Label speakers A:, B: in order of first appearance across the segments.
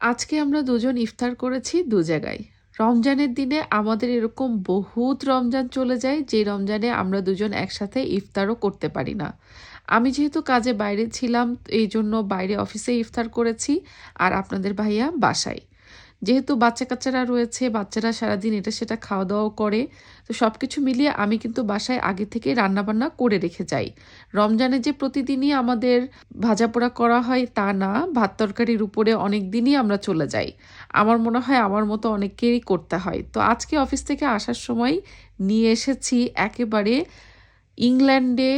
A: আজকে আমরা দুজন ইফতার করেছি দু জায়গায়। রমজানের দিনে আমাদের এরকম বহুত রমজান চলে যায়, যে রমজানে আমরা দুজন একসাথে ইফতারও করতে পারি না। আমি যেহেতু কাজে বাইরে ছিলাম এই জন্য বাইরে অফিসে ইফতার করেছি, আর আপনাদের ভাইয়া বাসায়। যেহেতু বাচ্চা কাচ্চারা রয়েছে, বাচ্চারা সারাদিন এটা সেটা খাওয়া দাওয়াও করে, তো সব কিছু মিলিয়ে আমি কিন্তু বাসায় আগে থেকে রান্নাবান্না করে রেখে যাই। রমজানে যে প্রতিদিনই আমাদের ভাজাপোড়া করা হয় তা না, ভাত তরকারির উপরে অনেক দিনই আমরা চলে যাই। আমার মনে হয় আমার মতো অনেকেরই করতে হয়। তো আজকে অফিস থেকে আসার সময় নিয়ে এসেছি একেবারে ইংল্যান্ডে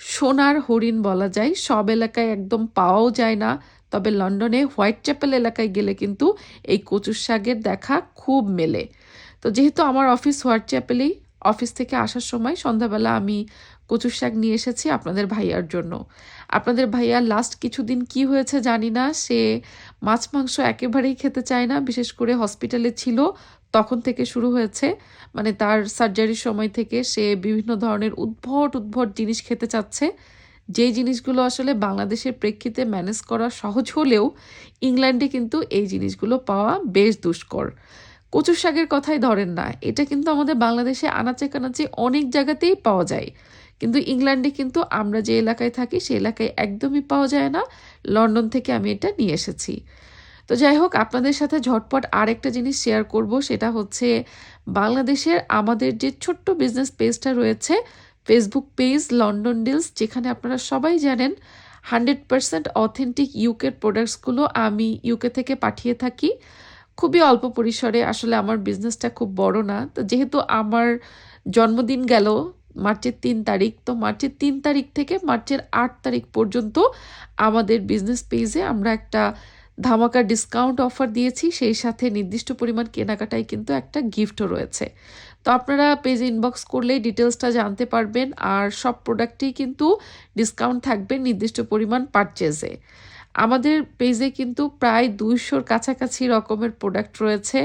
A: সোনার হরিণ বলা যায়। সব এলাকায় একদম পাওয়াও যায় না। তবে লন্ডনে হোয়াইট চ্যাপেল এলাকায় গেলে কিন্তু এই কচুর শাকের দেখা খুব মেলে। তো যেহেতু আমার অফিস হোয়াইট চ্যাপেলেই, অফিস থেকে আসার সময় সন্ধ্যাবেলা আমি কচুর শাক নিয়ে এসেছি আপনাদের ভাইয়ার জন্য। আপনাদের ভাইয়া লাস্ট কিছুদিন কি হয়েছে জানি না, সে মাছ মাংস একেবারেই খেতে চায় না, বিশেষ করে হসপিটালে ছিল, তখন থেকে শুরু হয়েছে। মানে তার সার্জারির সময় থেকে সে বিভিন্ন ধরনের উদ্ভট উদ্ভট জিনিস খেতে চাচ্ছে। যেই জিনিসগুলো আসলে বাংলাদেশের প্রেক্ষিতে ম্যানেজ করা সহজ হলেও ইংল্যান্ডে কিন্তু এই জিনিসগুলো পাওয়া বেশ দুষ্কর। কচুর শাকের কথাই ধরেন না, এটা কিন্তু আমাদের বাংলাদেশে আনাচে কানাচে অনেক জায়গাতেই পাওয়া যায়। কিন্তু ইংল্যান্ডে কিন্তু আমরা যে এলাকায় থাকি, সে এলাকায় একদমই পাওয়া যায় না। লন্ডন থেকে আমি এটা নিয়ে এসেছি। তো যাই হোক, আপনাদের সাথে ঝটপট আর একটা জিনিস শেয়ার করব, সেটা হচ্ছে বাংলাদেশের আমাদের যে ছোট্ট বিজনেস পেজটা রয়েছে ফেসবুক পেজ লন্ডন ডিলস যেখানে আপনারা সবাই জানেন হান্ড্রেড পারসেন্ট অথেন্টিক ইউকের প্রোডাক্টসগুলো আমি ইউকে থেকে পাঠিয়ে থাকি। খুবই অল্প পরিসরে, আসলে আমার বিজনেসটা খুব বড় না। তো যেহেতু আমার জন্মদিন গেল মার্চের তিন তারিখ, তো মার্চের তিন তারিখ থেকে মার্চের আট তারিখ পর্যন্ত আমাদের বিজনেস পেজে আমরা একটা ধামাকা ডিসকাউন্ট অফার দিয়েছি। সেই সাথে নির্দিষ্ট পরিমাণ কেনাকাটায় কিন্তু একটা গিফটও রয়েছে। তো আপনারা পেজ ইনবক্স করলেই ডিটেলসটা জানতে পারবেন আর সব প্রোডাক্টেই কিন্তু ডিসকাউন্ট থাকবে নির্দিষ্ট পরিমাণ পারচেজে আমাদের পেজে কিন্তু প্রায় দুইশোর কাছাকাছি রকমের প্রোডাক্ট রয়েছে।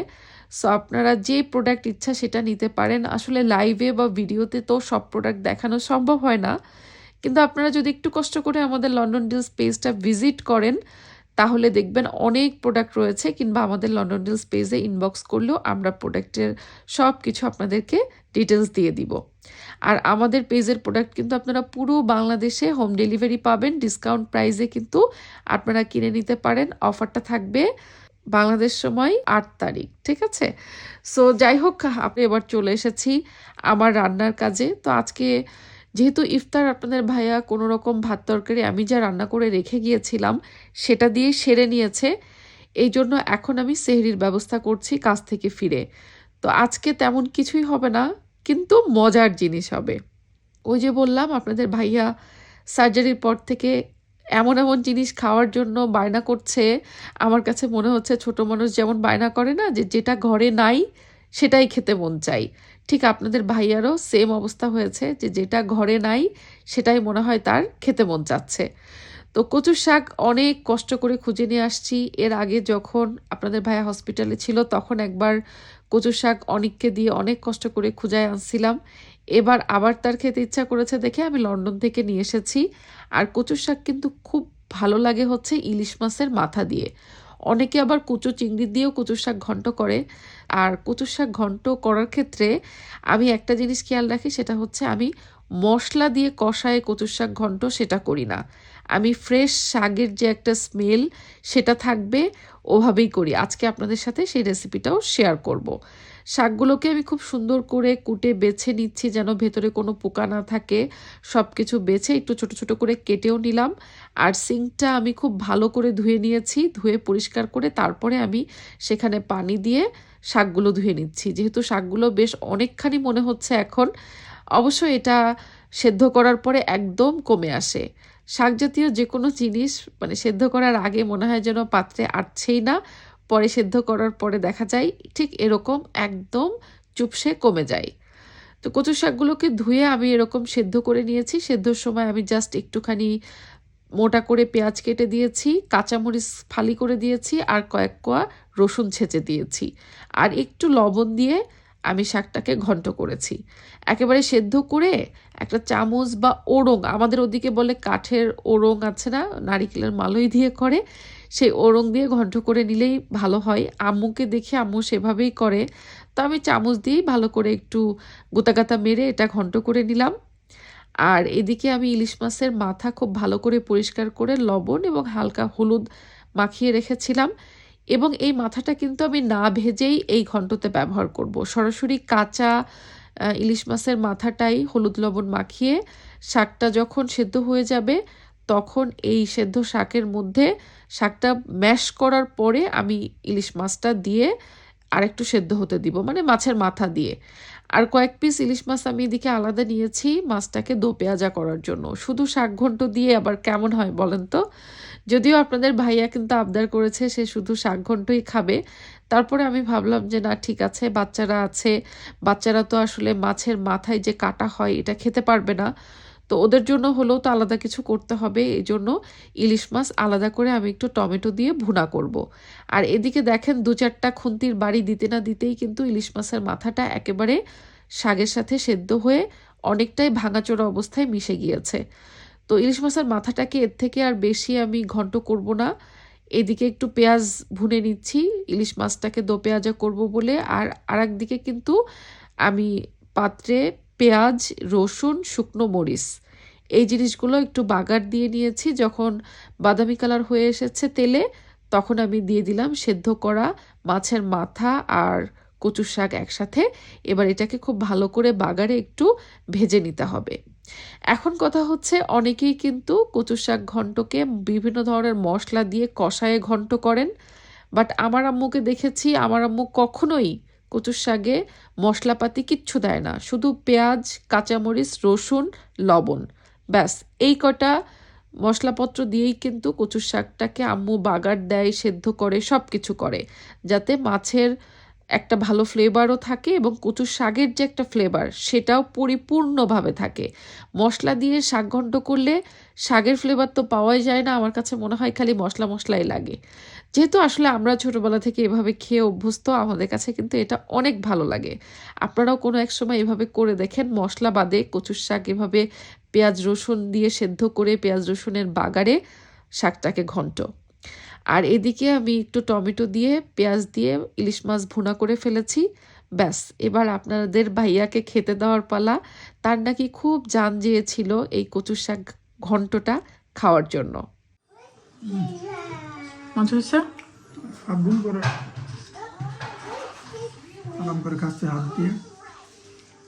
A: সো আপনারা যে প্রোডাক্ট ইচ্ছা সেটা নিতে পারেন। আসলে লাইভে বা ভিডিওতে তো সব প্রোডাক্ট দেখানো সম্ভব হয় না। কিন্তু আপনারা যদি একটু কষ্ট করে আমাদের লন্ডন ডিলস পেজটা ভিজিট করেন তাহলে দেখবেন অনেক প্রোডাক্ট রয়েছে কিংবা আমাদের লন্ডন ডিলস পেজে ইনবক্স করলেও আমরা প্রোডাক্টের সব কিছু আপনাদেরকে ডিটেলস দিয়ে দিব। আর আমাদের পেজের প্রোডাক্ট কিন্তু আপনারা পুরো বাংলাদেশে হোম ডেলিভারি পাবেন ডিসকাউন্ট প্রাইসে কিন্তু আপনারা কিনে নিতে পারেন। অফারটা থাকবে বাংলাদেশ সময় আট তারিখ, ঠিক আছে? সো যাই হোক, আপনি এবার চলে এসেছি আমার রান্নার কাজে। তো আজকে যেহেতু ইফতার আপনাদের ভাইয়া কোনো রকম ভাত তরকারি আমি যা রান্না করে রেখে গিয়েছিলাম, সেটা দিয়ে সেরে নিয়েছে। এই জন্য এখন আমি সেহরির ব্যবস্থা করছি কাজ থেকে ফিরে। তো আজকে তেমন কিছুই হবে না, কিন্তু মজার জিনিস হবে। ওই যে বললাম, আপনাদের ভাইয়া সার্জারির পর থেকে এমন এমন জিনিস খাওয়ার জন্য বায়না করছে। আমার কাছে মনে হচ্ছে ছোট মানুষ যেমন বায়না করে না, যে যেটা ঘরে নাই সেটাই খেতে মন চাই। ঠিক আপনাদের ভাইয়ারও সেম অবস্থা হয়েছে যে যেটা ঘরে নাই, সেটাই মনে হয় তার খেতে মন চাচ্ছে। তো কচুর শাক অনেক কষ্ট করে খুঁজে নিয়ে আসছি। এর আগে যখন আপনাদের ভাইয়া হসপিটালে ছিল, তখন একবার কচুর শাক অনেককে দিয়ে অনেক কষ্ট করে খুঁজায় আনছিলাম। এবার আবার তার খেতে ইচ্ছা করেছে দেখে আমি লন্ডন থেকে নিয়ে এসেছি। আর কচুর শাক কিন্তু খুব ভালো লাগে হচ্ছে ইলিশ মাছের মাথা দিয়ে। অনেকে আবার কুচো চিংড়ি দিয়েও কচুর শাক ঘন্ট করে। আর কচুর শাক ঘন্ট করার ক্ষেত্রে আমি একটা জিনিস খেয়াল রাখি, সেটা হচ্ছে আমি মশলা দিয়ে কষায় কচুর শাক ঘন্ট সেটা করি না। আমি ফ্রেশ শাকের যে একটা স্মেল, সেটা থাকবে। ওভাবেই করি। আজকে আপনাদের সাথে সেই রেসিপিটাও শেয়ার করব। শাকগুলোকে আমি খুব সুন্দর করে কুটে বেছে নিচ্ছি যেন ভেতরে কোনো পোকা না থাকে। সব কিছু বেছে একটু ছোট ছোট করে কেটেও নিলাম। আর সিঙ্কটা আমি খুব ভালো করে ধুয়ে নিয়েছি, ধুয়ে পরিষ্কার করে তারপরে আমি সেখানে পানি দিয়ে শাকগুলো ধুয়ে নিচ্ছি। যেহেতু শাকগুলো বেশ অনেকখানি মনে হচ্ছে এখন, অবশ্য এটা সেদ্ধ করার পরে একদম কমে আসে। শাক জাতীয় যে কোনো জিনিস মানে সেদ্ধ করার আগে মনে হয় যেন পাত্রে আটছেই না, পরে সেদ্ধ করার পরে দেখা যায় ঠিক এরকম একদম চুপসে কমে যায়। তো কচু শাকগুলোকে ধুয়ে আমি এরকম সেদ্ধ করে নিয়েছি। সেদ্ধর সময় আমি জাস্ট একটুখানি মোটা করে পেঁয়াজ কেটে দিয়েছি, কাঁচামরিচ ফালি করে দিয়েছি আর কয়েক কোয়া রসুন ছেঁচে দিয়েছি। আর একটু লবণ দিয়ে আমি শাকটাকে ঘন্ট করেছি। একেবারে সেদ্ধ করে একটা চামচ বা ওড়ং আমাদের ওদিকে বলে কাঠের ওড়ং আছে না, নারিকেলের মালই দিয়ে করে, সেই ওরং দিয়ে ঘন্ট করে নিলেই ভালো হয়। আম্মুকে দেখে আম্মু সেভাবেই করে, তো আমি চামচ দিয়েই ভালো করে একটু গোতাগাতা মেরে এটা ঘন্ট করে নিলাম। আর এদিকে আমি ইলিশ মাছের মাথা খুব ভালো করে পরিষ্কার করে লবণ এবং হালকা হলুদ মাখিয়ে রেখেছিলাম। এবং এই মাথাটা কিন্তু আমি না ভেজেই এই ঘন্টতে ব্যবহার করব। সরাসরি কাঁচা ইলিশ মাছের মাথাটাই হলুদ লবণ মাখিয়ে শাকটা যখন সেদ্ধ হয়ে যাবে, তখন এই সেদ্ধ শাকের মধ্যে শাকটা ম্যাশ করার পরে আমি ইলিশ মাছটা দিয়ে আরেকটু সেদ্ধ হতে দিব মানে মাছের মাথা দিয়ে। আর কয়েক পিস ইলিশ মাছ আমি এদিকে আলাদা নিয়েছি মাছটাকে দো পেঁয়াজা করার জন্য। শুধু শাক ঘন্ট দিয়ে আবার কেমন হয় বলেন তো? যদিও আপনাদের ভাইয়া কিন্তু আবদার করেছে সে শুধু শাক ঘন্টই খাবে। তারপরে আমি ভাবলাম যে, না, ঠিক আছে, বাচ্চারা আছে। বাচ্চারা তো আসলে মাছের মাথায় যে কাটা হয়, এটা খেতে পারবে না। তো ওদের জন্য হলেও তো আলাদা কিছু করতে হবে। এই জন্য ইলিশ মাছ আলাদা করে আমি একটু টমেটো দিয়ে ভুনা করব। আর এদিকে দেখেন, দু চারটা খুন্তির বাড়ি দিতে না দিতেই কিন্তু ইলিশ মাছের মাথাটা একেবারে শাগের সাথে সেদ্ধ হয়ে অনেকটাই ভাঙাচোরা অবস্থায় মিশে গিয়েছে। তো ইলিশ মাছের মাথাটাকে এর থেকে আর বেশি আমি ঘন্ট করব না। এদিকে একটু পেঁয়াজ ভুনে নিচ্ছি, ইলিশ মাছটাকে দো পেঁয়াজা করব বলে। আর আরেক দিকে কিন্তু আমি পাত্রে পেঁয়াজ, রসুন, শুকনো মরিচ এই জিনিসগুলো একটু বাগার দিয়ে নিয়েছি। যখন বাদামি কালার হয়ে এসেছে তেলে, তখন আমি দিয়ে দিলাম সেদ্ধ করা মাছের মাথা আর কচুর শাক একসাথে, এবার এটাকে খুব ভালো করে বাগারে একটু ভেজে নিতে হবে। এখন কথা হচ্ছে, অনেকেই কিন্তু কচুর শাক ঘন্টকে বিভিন্ন ধরনের মশলা দিয়ে কষায়ে ঘন্ট করেন। বাট আমার আম্মুকে দেখেছি, আমার আম্মু কখনোই কচুর শাকে মশলাপাতি কিচ্ছু দেয় না। শুধু পেঁয়াজ, কাঁচামরিচ, রসুন, লবণ। ব্যাস, এই কটা মশলাপত্র দিয়েই কিন্তু কচুর শাকটাকে আম্মু বাগার দেয়, সেদ্ধ করে সব কিছু করে। যাতে মাছের একটা ভালো ফ্লেভারও থাকে এবং কচুর শাকের যে একটা ফ্লেভার সেটাও পরিপূর্ণভাবে থাকে। মশলা দিয়ে শাক ঘন্ট করলে শাকের ফ্লেভার তো পাওয়াই যায় না, আমার কাছে মনে হয় খালি মশলা মশলাই লাগে। যেহেতু আসলে আমরা ছোটোবেলা থেকে এভাবে খেয়ে অভ্যস্ত, আমাদের কাছে কিন্তু এটা অনেক ভালো লাগে। আপনারাও কোনো এক সময় এভাবে করে দেখেন, মশলা বাদে কচুর শাক এভাবে পেঁয়াজ রসুন দিয়ে সেদ্ধ করে পেঁয়াজ রসুনের বাগারে শাকটাকে ঘন্ট। আর এদিকে আমি একটু টমেটো দিয়ে পেঁয়াজ দিয়ে ইলিশ মাছ ভুনা করে ফেলেছি। ব্যাস এবার আপনাদের ভাইয়াকে খেতে দেওয়ার পালা। তার নাকি খুব জান চেয়েছিল এই কচু শাক ঘন্টটা খাওয়ার জন্য।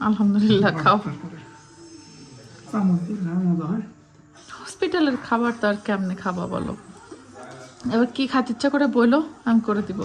B: আলহামদুলিল্লাহ খাও। হসপিটালের খাবার তো আর কেমনে খাবা বলো? এবার কি খাতে ইচ্ছা করে বলো আমি করে দিব।